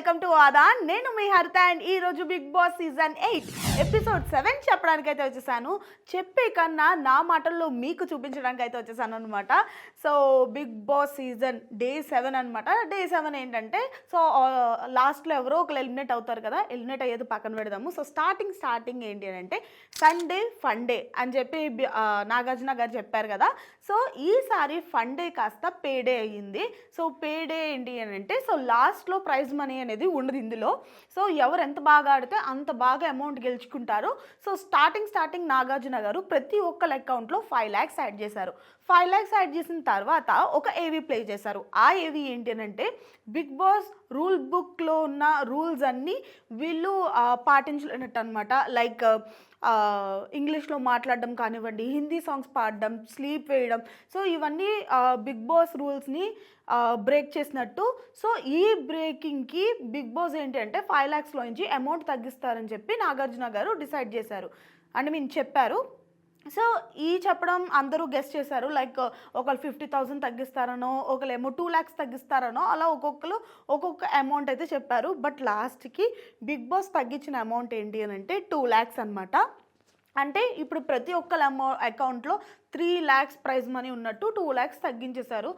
Welcome to ఆదా. నేను మీ హరిత అండ్ ఈ రోజు Bigg Boss season eight episode seven చెప్పడానికి అయితే వచ్చేసాను. చెప్పే కన్నా నా మాటల్లో మీకు చూపించడానికి అయితే వచ్చేసాను అనమాట so Bigg Boss season day seven అనమాట డే సెవెన్ ఏంటంటే సో లాస్ట్లో ఎవరో ఒకరు ఎలిమినేట్ అవుతారు కదా ఎలిమినేట్ అయ్యేది పక్కన పెడదాము. సో స్టార్టింగ్ స్టార్టింగ్ ఏంటి అని అంటే సండే ఫండే అని చెప్పి నాగార్జున గారు చెప్పారు కదా. సో ఈసారి ఫండే కాస్త పేడే అయ్యింది. సో పేడే ఏంటి అని అంటే సో లాస్ట్లో ప్రైజ్ మనీ అనేది ఉండదు ఇందులో. సో ఎవరు ఎంత బాగా ఆడితే అంత బాగా అమౌంట్ గెలుచుకుంటారు. సో స్టార్టింగ్ స్టార్టింగ్ నాగార్జున గారు ప్రతి ఒక్కళ్ళ అకౌంట్లో ఫైవ్ ల్యాక్స్ యాడ్ చేశారు. ఫైవ్ ల్యాక్స్ యాడ్ చేసిన తర్వాత ఒక ఏవీ ప్లే చేశారు. ఆ ఏవీ ఏంటి అని అంటే బిగ్ బాస్ రూల్ బుక్లో ఉన్న రూల్స్ అన్నీ వీళ్ళు పాటించలేనట్టు అనమాట లైక్ ఇంగ్లీష్లో మాట్లాడడం కానివ్వండి హిందీ సాంగ్స్ పాడడం స్లీప్ వేయడం. సో ఇవన్నీ బిగ్ బాస్ రూల్స్ని బ్రేక్ చేసినట్టు. సో ఈ బ్రేకింగ్కి బిగ్ బాస్ ఏంటి అంటే ఫైవ్ ల్యాక్స్లో నుంచి అమౌంట్ తగ్గిస్తారని చెప్పి నాగార్జున గారు డిసైడ్ చేశారు. అండ్ మీన్ చెప్పారు. సో ఈ చెప్పడం అందరూ గెస్ట్ చేశారు. లైక్ ఒకళ్ళు ఫిఫ్టీ థౌసండ్ తగ్గిస్తారనో ఒకళ్ళేమో టూ ల్యాక్స్ తగ్గిస్తారనో అలా ఒక్కొక్కరు ఒక్కొక్క అమౌంట్ అయితే చెప్పారు. బట్ లాస్ట్కి బిగ్ బాస్ తగ్గించిన అమౌంట్ ఏంటి అని అంటే టూ ల్యాక్స్ అనమాట అంటే ఇప్పుడు ప్రతి ఒక్కళ్ళ అమౌ అకౌంట్లో త్రీ ల్యాక్స్ ప్రైజ్ మనీ ఉన్నట్టు టూ ల్యాక్స్ తగ్గించేశారు.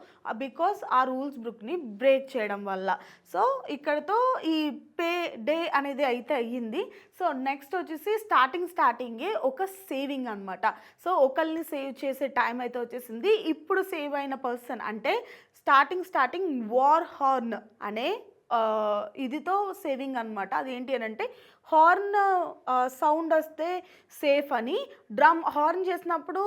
బికాస్ ఆ రూల్స్ బుక్ని బ్రేక్ చేయడం వల్ల. సో ఇక్కడతో ఈ పే డే అనేది అయితే అయ్యింది. సో నెక్స్ట్ వచ్చేసి స్టార్టింగ్ స్టార్టింగే ఒక సేవింగ్ అనమాట సో ఒకరిని సేవ్ చేసే టైం అయితే వచ్చేసింది. ఇప్పుడు సేవ్ అయిన పర్సన్ అంటే స్టార్టింగ్ స్టార్టింగ్ వార్ హార్న్ అనే ఇదితో సేవింగ్ అనమాట అదేంటి అని అంటే హార్న్ సౌండ్ వస్తే సేఫ్ అని డ్రమ్ హార్న్ చేసినప్పుడు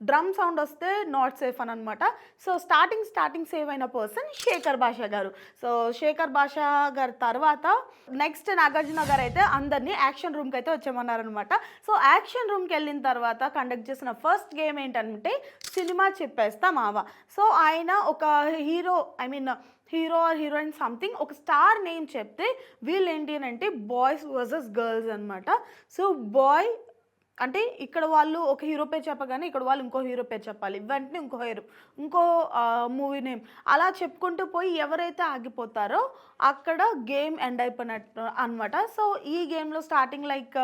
డ్రమ్ సౌండ్ వస్తే నాట్ సేఫ్ అని అనమాట సో స్టార్టింగ్ స్టార్టింగ్ సేవ్ అయిన పర్సన్ శేఖర్ భాష గారు. సో శేఖర్ భాష గారి తర్వాత నెక్స్ట్ నాగార్జున గారు అయితే అందరినీ యాక్షన్ రూమ్కి అయితే వచ్చామన్నారనమాట సో యాక్షన్ రూమ్కి వెళ్ళిన తర్వాత కండక్ట్ చేసిన ఫస్ట్ గేమ్ ఏంటంటే సినిమా చెప్పేస్తా మావ. సో ఆయన ఒక hero I mean hero or heroine something. ఒక స్టార్ నేమ్ చెప్తే వీళ్ళు ఏంటి అని అంటే బాయ్స్ వర్సెస్ గర్ల్స్ అనమాట సో బాయ్ అంటే ఇక్కడ వాళ్ళు ఒక హీరో పేరు చెప్పగానే ఇక్కడ వాళ్ళు ఇంకో హీరో పేరు చెప్పాలి. వెంటనే ఇంకో హీరో ఇంకో మూవీ నేమ్. అలా చెప్పుకుంటూ పోయి ఎవరైతే ఆగిపోతారో అక్కడ గేమ్ ఎండ్ అయిపోయినట్టు అనమాట సో ఈ గేమ్లో starting like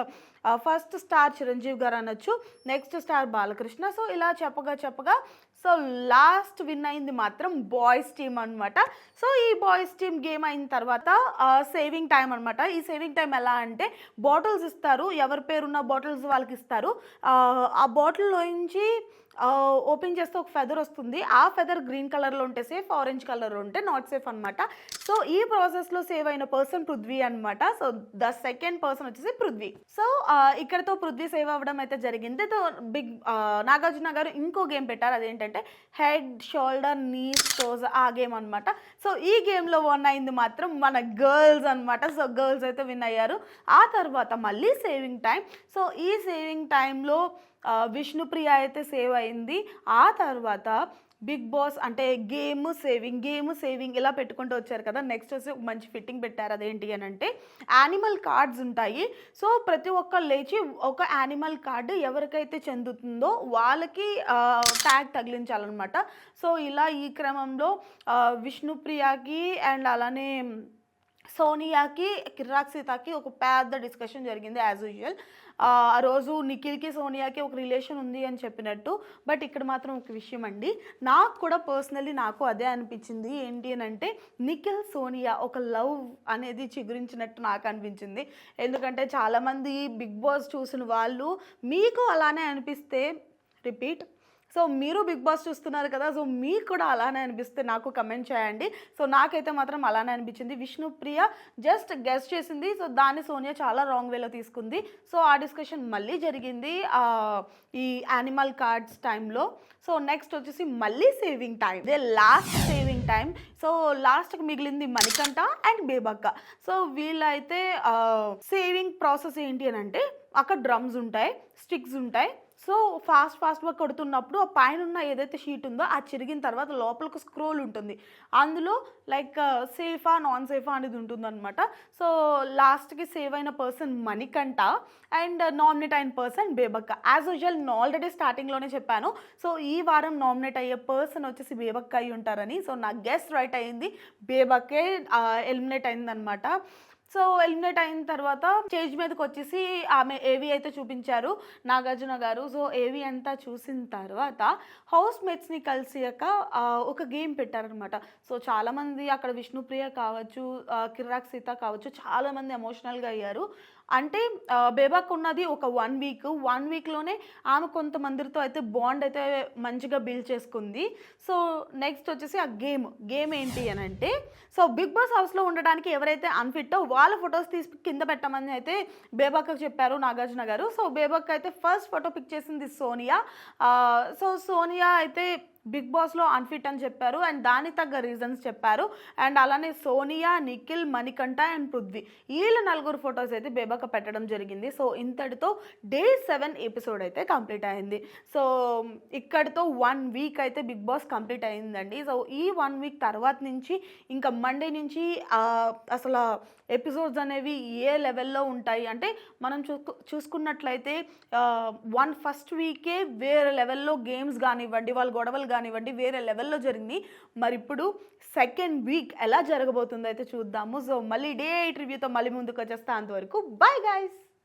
first star Chiranjeevi గారు అనొచ్చు నెక్స్ట్ స్టార్ బాలకృష్ణ. సో ఇలా చెప్పగా చెప్పగా సో లాస్ట్ విన్ అయింది మాత్రం బాయ్స్ టీమ్ అనమాట సో ఈ బాయ్స్ టీమ్ గేమ్ అయిన తర్వాత సేవింగ్ టైం అనమాట ఈ సేవింగ్ టైం ఎలా అంటే బాటిల్స్ ఇస్తారు. ఎవరి పేరున్న బాటిల్స్ వాళ్ళకి ఇస్తారు. ఆ, ఆ బాటిల్లో నుంచి ఓపెన్ చేస్తే ఒక ఫెదర్ వస్తుంది. ఆ ఫెదర్ గ్రీన్ కలర్లో ఉంటే సేఫ్ ఆరెంజ్ కలర్లో ఉంటే నాట్ సేఫ్ అనమాట సో ఈ ప్రాసెస్లో సేవ్ అయిన పర్సన్ పృథ్వీ అనమాట సో ద సెకండ్ పర్సన్ వచ్చేసి పృథ్వీ. సో ఇక్కడతో పృథ్వీ సేవ్ అవ్వడం అయితే జరిగింది. బిగ్ నాగార్జున గారు ఇంకో గేమ్ పెట్టారు. అదేంటంటే హెడ్ షోల్డర్ నీస్ టోస్ ఆ గేమ్ అనమాట సో ఈ గేమ్లో వన్ అయింది మాత్రం మన గర్ల్స్ అనమాట సో గర్ల్స్ అయితే విన్ అయ్యారు. ఆ తర్వాత మళ్ళీ సేవింగ్ టైం సో ఈ సేవింగ్ టైంలో విష్ణుప్రియ అయితే సేవ్ అయింది. ఆ తర్వాత బిగ్ బాస్ అంటే గేమ్ సేవింగ్ గేమ్ సేవింగ్ ఇలా పెట్టుకుంటూ వచ్చారు కదా. నెక్స్ట్ వచ్చి మంచి ఫిట్టింగ్ పెట్టారు అదేంటి అని అంటే యానిమల్ కార్డ్స్ ఉంటాయి. సో ప్రతి ఒక్కరు లేచి ఒక యానిమల్ కార్డు ఎవరికైతే చెందుతుందో వాళ్ళకి ట్యాగ్ తగిలించాలన్నమాట. సో ఇలా ఈ క్రమంలో విష్ణుప్రియకి అండ్ అలానే సోనియాకి కిర్రాక్ సీతాకి ఒక పెద్ద డిస్కషన్ జరిగింది యాజ్ యూజువల్ ఆ రోజు నిఖిల్కి సోనియాకి ఒక రిలేషన్ ఉంది అని చెప్పినట్టు. బట్ ఇక్కడ మాత్రం ఒక విషయం అండి. నాకు కూడా పర్సనల్లీ నాకు అదే అనిపించింది. ఏంటి అని అంటే నిఖిల్ సోనియా ఒక లవ్ అనేది చిగురించినట్టు నాకు అనిపించింది. ఎందుకంటే చాలామంది బిగ్ బాస్ చూసిన వాళ్ళు మీకు అలానే అనిపిస్తే రిపీట్ సో మీరు బిగ్ బాస్ చూస్తున్నారు కదా సో మీకు కూడా అలానే అనిపిస్తే నాకు కమెంట్ చేయండి. సో నాకైతే మాత్రం అలానే అనిపించింది. విష్ణుప్రియ జస్ట్ గెస్ట్ చేసింది. సో దాన్ని సోనియా చాలా రాంగ్ వేలో తీసుకుంది. సో ఆ డిస్కషన్ మళ్ళీ జరిగింది ఈ యానిమల్ కార్డ్స్ టైంలో సో నెక్స్ట్ వచ్చేసి మళ్ళీ సేవింగ్ టైం ఇదే లాస్ట్ సేవింగ్ టైం సో లాస్ట్కి మిగిలింది మణికంఠ అండ్ బేబక్క. సో వీళ్ళైతే సేవింగ్ ప్రాసెస్ ఏంటి అని అంటే అక్కడ డ్రమ్స్ ఉంటాయి స్టిక్స్ ఉంటాయి. సో ఫాస్ట్ ఫాస్ట్గా కొడుతున్నప్పుడు ఆ పైన ఉన్న ఏదైతే షీట్ ఉందో అది చిరిగిన తర్వాత లోపలకు స్క్రోల్ ఉంటుంది. అందులో లైక్ సేఫా నాన్ సేఫా అనేది ఉంటుందన్నమాట. సో లాస్ట్కి సేవ్ అయిన person Manikanta and uh, nominate అయిన పర్సన్ బేబక్క. యాజ్ యూజువల్ నేను ఆల్రెడీ స్టార్టింగ్లోనే చెప్పాను. సో ఈ వారం నామినేట్ అయ్యే పర్సన్ వచ్చేసి బేబక్క అయి ఉంటారని. సో నా గెస్ట్ రైట్ అయింది. బేబక్కే uh, ఎలిమినేట్ అయిందనమాట సో ఎలిమినేట్ అయిన తర్వాత స్టేజ్ మీదకి వచ్చేసి ఆమె ఏవి అయితే చూపించారు నాగార్జున గారు సో ఏవి అంతా చూసిన తర్వాత హౌస్ మేట్స్ని కలిసాక ఒక గేమ్ పెట్టారనమాట సో చాలామంది అక్కడ విష్ణుప్రియ కావచ్చు కిర్రాక్ సీత కావచ్చు చాలామంది ఎమోషనల్గా అయ్యారు. అంటే బేబాక్ ఉన్నది ఒక వన్ వీక్. వన్ వీక్లోనే ఆమె కొంతమందితో అయితే బాండ్ అయితే మంచిగా బిల్డ్ చేసుకుంది. సో నెక్స్ట్ వచ్చేసి ఆ గేమ్. గేమ్ ఏంటి అని అంటే సో బిగ్ బాస్ హౌస్లో ఉండడానికి ఎవరైతే అన్ఫిట్టో వాళ్ళ ఫొటోస్ తీసి కింద పెట్టమని అయితే బేబాక్ చెప్పారు నాగార్జున గారు. సో బేబాక్ అయితే ఫస్ట్ ఫోటో పిక్ చేసింది సోనియా. సో సోనియా అయితే బిగ్ బాస్లో అన్ఫిట్ అని చెప్పారు. అండ్ దానికి తగ్గ రీజన్స్ చెప్పారు. అండ్ అలానే సోనియా నిఖిల్ మణికంఠ అండ్ పృథ్వీ. వీళ్ళ నలుగురు ఫొటోస్ అయితే బేబాక పెట్టడం జరిగింది. సో ఇంతటితో డే సెవెన్ ఎపిసోడ్ అయితే కంప్లీట్ అయింది. సో ఇక్కడితో వన్ వీక్ అయితే బిగ్ బాస్ కంప్లీట్ అయిందండి. సో ఈ వన్ వీక్ తర్వాత నుంచి ఇంకా మండే నుంచి అసలు ఎపిసోడ్స్ అనేవి ఏ లెవెల్లో ఉంటాయి? అంటే మనం చూసుకు చూసుకున్నట్లయితే వన్ ఫస్ట్ వీకే వేరే లెవెల్లో గేమ్స్ కానివ్వండి వాళ్ళ గొడవలు కానివ్వండి వేరే లెవెల్లో జరిగింది. మరి ఇప్పుడు సెకండ్ వీక్ ఎలా జరగబోతుందో అయితే చూద్దాము. సో మళ్ళీ డే ఎయిట్ రివ్యూతో మళ్ళీ ముందుకు వచ్చేస్తా అంతవరకు. Bye guys